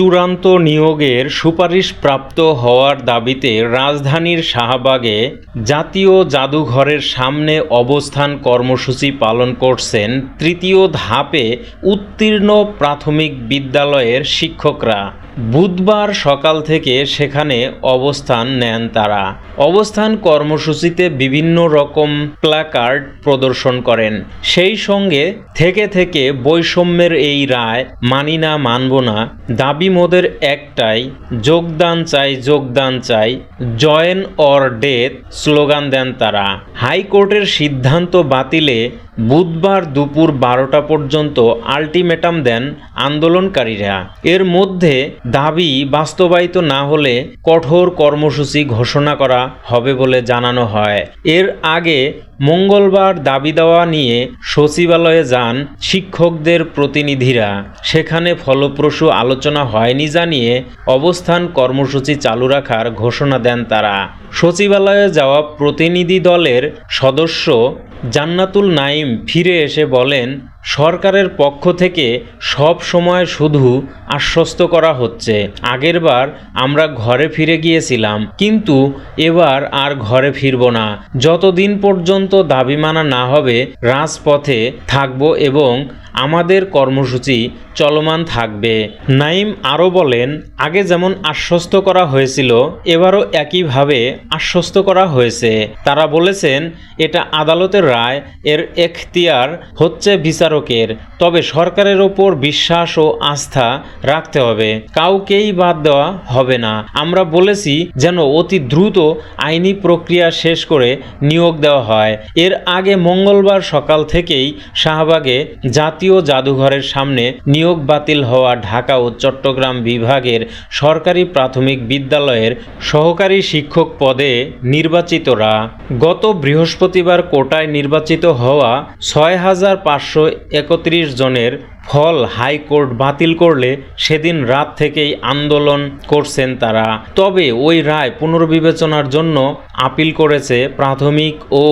চূড়ান্ত নিয়োগের সুপারিশ প্রাপ্ত হওয়ার দাবিতে রাজধানীর শাহবাগে জাতীয় জাদুঘরের সামনে অবস্থান কর্মসূচি পালন করছেন তৃতীয় ধাপে উত্তীর্ণ প্রাথমিক বিদ্যালয়ের শিক্ষকরা। বুধবার সকাল থেকে সেখানে অবস্থান নেন তারা। অবস্থান কর্মসূচিতে বিভিন্ন রকম প্ল্যাকার্ড প্রদর্শন করেন। সেই সঙ্গে থেকে থেকে বৈষম্যের এই রায় মানি না, মানব না, দাবি মোদের একটাই, যোগদান চাই যোগদান চাই জয়েন অর ডেথ স্লোগান দেন তারা। হাইকোর্টের সিদ্ধান্ত বাতিলে বুধবার দুপুর বারোটা পর্যন্ত আলটিমেটাম দেন আন্দোলনকারীরা। এর মধ্যে দাবি বাস্তবায়িত না হলে কঠোর কর্মসূচি ঘোষণা করা হবে বলে জানানো হয়। এর আগে মঙ্গলবার দাবি দেওয়া নিয়ে সচিবালয়ে যান শিক্ষকদের প্রতিনিধিরা। সেখানে ফলপ্রসূ আলোচনা হয়নি জানিয়ে অবস্থান কর্মসূচি চালু রাখার ঘোষণা দেন তারা। সচিবালয়ে যাওয়া প্রতিনিধি দলের সদস্য জান্নাতুল নাইম ফিরে এসে বলেন সরকারের পক্ষ থেকে সব সময় শুধু আশ্বস্ত করা হচ্ছে। আগেরবার আমরা ঘরে ফিরে গিয়েছিলাম, কিন্তু এবার আর ঘরে ফিরব না। যতদিন পর্যন্ত দাবি মানা না হবে, রাজপথে থাকব এবং আমাদের কর্মসূচি চলমান থাকবে। নাইম আরও বলেন, আগে যেমন আশ্বস্ত করা হয়েছিল, এবারও একইভাবে আশ্বস্ত করা হয়েছে। তারা বলেছেন, এটা আদালতের রায়, এর এখতিয়ার হচ্ছে বিচারকের, তবে সরকারের ওপর বিশ্বাস ও আস্থা রাখতে হবে। কাউকেই বাদ দেওয়া হবে না। আমরা বলেছি যেন অতি দ্রুত আইনি প্রক্রিয়া শেষ করে নিয়োগ দেওয়া হয়। এর আগে মঙ্গলবার সকাল থেকেই শাহবাগে জাতীয় জাদুঘরের সামনে নিয়োগ বাতিল হওয়া ঢাকা ও চট্টগ্রাম বিভাগের সরকারি প্রাথমিক বিদ্যালয়ের সহকারী শিক্ষক পদে নির্বাচিতরা। গত বৃহস্পতিবার কোটায় নির্বাচিত হওয়া ছয় হাজার পাঁচশো একত্রিশ জনের ফল হাইকোর্ট বাতিল করলে সেদিন রাত থেকেই আন্দোলন করছেন তারা। তবে ওই রায় পুনর্বিবেচনার জন্য আপিল করেছে প্রাথমিক ও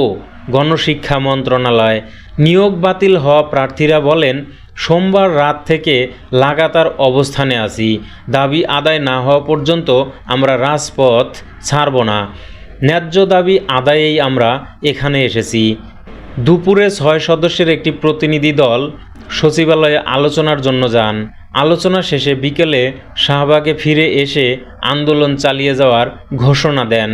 গণশিক্ষা মন্ত্রণালয়। নিয়োগ বাতিল হওয়া প্রার্থীরা বলেন, সোমবার রাত থেকে লাগাতার অবস্থানে আছি। দাবি আদায় না হওয়া পর্যন্ত আমরা রাজপথ ছাড়ব না। ন্যায্য দাবি আদায়েই আমরা এখানে এসেছি। দুপুরে ছয় সদস্যের একটি প্রতিনিধি দল সচিবালয়ে আলোচনার জন্য যান। আলোচনা শেষে বিকেলে শাহবাগে ফিরে এসে আন্দোলন চালিয়ে যাওয়ার ঘোষণা দেন।